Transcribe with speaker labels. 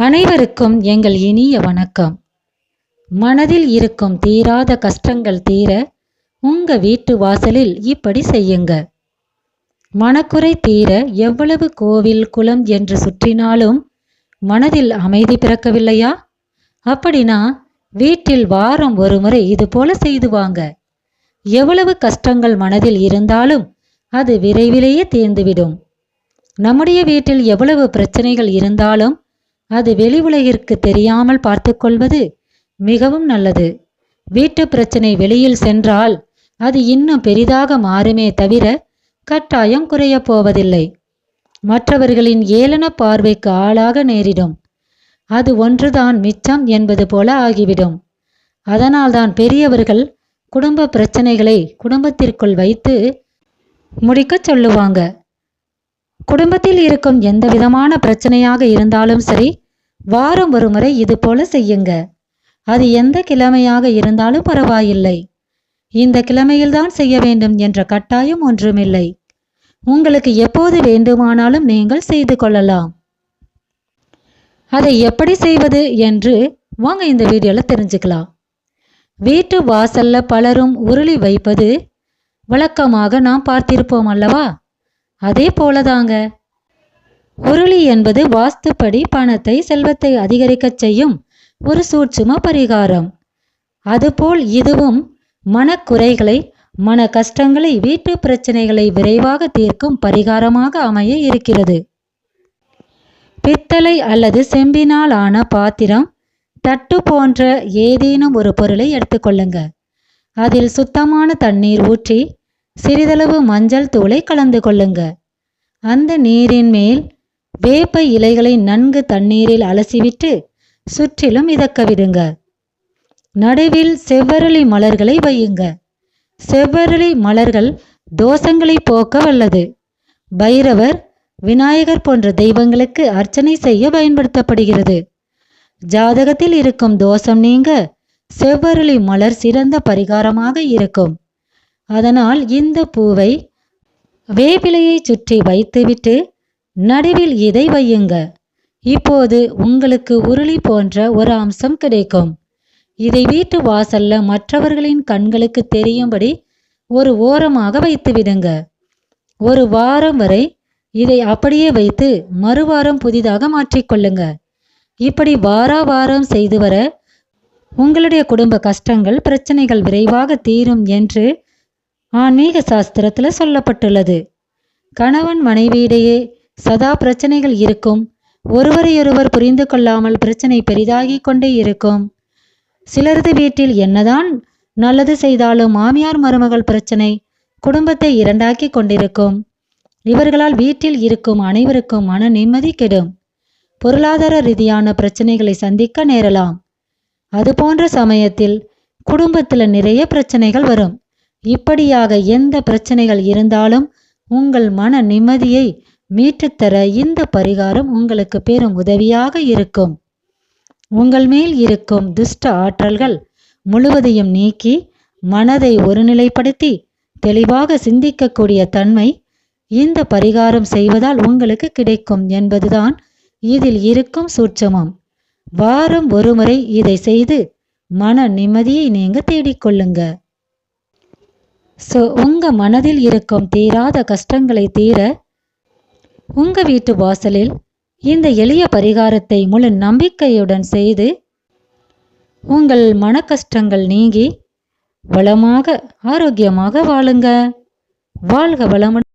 Speaker 1: அனைவருக்கும் எங்கள் இனிய வணக்கம். மனதில் இருக்கும் தீராத கஷ்டங்கள் தீர உங்க வீட்டு வாசலில் இப்படி செய்யுங்க. மனக்குறை தீர எவ்வளவு கோவில் குளம் என்று சுற்றினாலும் மனதில் அமைதி பிறக்கவில்லையா? அப்படின்னா வீட்டில் வாரம் ஒரு முறை இது போல செய்து வாங்க. எவ்வளவு கஷ்டங்கள் மனதில் இருந்தாலும் அது விரைவிலேயே தீர்ந்துவிடும். நம்முடைய வீட்டில் எவ்வளவு பிரச்சனைகள் இருந்தாலும் அது வெளி உலகிற்கு தெரியாமல் பார்த்துக்கொள்வது மிகவும் நல்லது. வீட்டு பிரச்சனை வெளியில் சென்றால் அது இன்னும் பெரிதாக மாறுமே தவிர கட்டாயம் குறையப் போவதில்லை. மற்றவர்களின் ஏளன பார்வைக்கு ஆளாக நேரிடும். அது ஒன்றுதான் மிச்சம் என்பது போல ஆகிவிடும். அதனால்தான் பெரியவர்கள் குடும்ப பிரச்சனைகளை குடும்பத்திற்குள் வைத்து முடிக்கச் சொல்லுவாங்க. குடும்பத்தில் இருக்கும் எந்த விதமான பிரச்சனையாக இருந்தாலும் சரி வாரம் ஒரு முறை இது போல செய்யுங்க. அது எந்த கிழமையாக இருந்தாலும் பரவாயில்லை. இந்த கிழமையில்தான் செய்ய வேண்டும் என்ற கட்டாயம் ஒன்றுமில்லை. உங்களுக்கு எப்போது வேண்டுமானாலும் நீங்கள் செய்து கொள்ளலாம். அதை எப்படி செய்வது என்று வாங்க இந்த வீடியோல தெரிஞ்சுக்கலாம். வீட்டு வாசல்ல பலரும் உருளி வைப்பது வழக்கமாக நாம் பார்த்திருப்போம் அல்லவா? அதே போலதாங்க. உருளி என்பது வாஸ்துப்படி பணத்தை செல்வத்தை அதிகரிக்கச் செய்யும் ஒரு சூட்சும பரிகாரம். அதுபோல் இதுவும் மனக்குறைகளை மன கஷ்டங்களை வீட்டு பிரச்சனைகளை விரைவாக தீர்க்கும் பரிகாரமாக அமைய இருக்கிறது. பித்தளை அல்லது செம்பினால் ஆன பாத்திரம் தட்டு போன்ற ஏதேனும் ஒரு பொருளை எடுத்துக்கொள்ளுங்க அதில் சுத்தமான தண்ணீர் ஊற்றி சிறிதளவு மஞ்சள் தூளை கலந்து கொள்ளுங்க. அந்த நீரின் மேல் வேப்ப இலைகளை நன்கு தண்ணீரில் அலசிவிட்டு சுற்றிலும் மிதக்க விடுங்க. நடுவில் செவ்வரளி மலர்களை வையுங்க. செவ்வரளி மலர்கள் தோஷங்களை போக்க வல்லது. பைரவர் விநாயகர் போன்ற தெய்வங்களுக்கு அர்ச்சனை செய்ய பயன்படுத்தப்படுகிறது. ஜாதகத்தில் இருக்கும் தோஷம் நீங்க செவ்வரளி மலர் சிறந்த பரிகாரமாக இருக்கும். அதனால் இந்த பூவை வேப்பிலையை சுற்றி வைத்துவிட்டு நடுவில் இதை வையுங்க. இப்போது உங்களுக்கு உருளி போன்ற ஒரு அம்சம் கிடைக்கும். இதை வீட்டு வாசல்ல மற்றவர்களின் கண்களுக்கு தெரியும்படி ஒரு ஓரமாக வைத்து விடுங்க ஒரு வாரம் வரை இதை அப்படியே வைத்து மறுவாரம் புதிதாக மாற்றிக்கொள்ளுங்க. இப்படி வாரா வாரம் செய்து வர உங்களுடைய குடும்ப கஷ்டங்கள் பிரச்சனைகள் விரைவாக தீரும் என்று ஆன்மீக சாஸ்திரத்தில் சொல்லப்பட்டுள்ளது. கணவன் மனைவியிடையே சதா பிரச்சனைகள் இருக்கும். ஒருவரையொருவர் புரிந்து கொள்ளாமல் பிரச்சனை பெரிதாகி கொண்டே இருக்கும். சிலரது வீட்டில் என்னதான் நல்லது செய்தாலும் மாமியார் மருமகள் பிரச்சனை குடும்பத்தை இரண்டாக்கி கொண்டிருக்கும். இவர்களால் வீட்டில் இருக்கும் அனைவருக்கும் மன நிம்மதி கெடும். பொருளாதார ரீதியான பிரச்சனைகளை சந்திக்க நேரலாம். அது போன்ற சமயத்தில் குடும்பத்தில் நிறைய பிரச்சனைகள் வரும். இப்படியாக எந்த பிரச்சனைகள் இருந்தாலும் உங்கள் மன நிம்மதியை மீட்டுத்தர இந்த பரிகாரம் உங்களுக்கு பெரும் உதவியாக இருக்கும். உங்கள் மேல் இருக்கும் துஷ்ட ஆற்றல்கள் முழுவதையும் நீக்கி மனதை ஒருநிலைப்படுத்தி தெளிவாக சிந்திக்கக்கூடிய தன்மை இந்த பரிகாரம் செய்வதால் உங்களுக்கு கிடைக்கும் என்பதுதான் இதில் இருக்கும் சூட்சமம். வாரம் ஒருமுறை இதை செய்து மன நிம்மதியை நீங்க தேடிக்கொள்ளுங்க. ஸோ உங்க மனதில் இருக்கும் தீராத கஷ்டங்களை தீர உங்க வீட்டு வாசலில் இந்த எளிய பரிகாரத்தை முழு நம்பிக்கையுடன் செய்து உங்கள் மன கஷ்டங்கள் நீங்கி வளமாக ஆரோக்கியமாக வாழுங்க. வாழ்க வளமுடன்.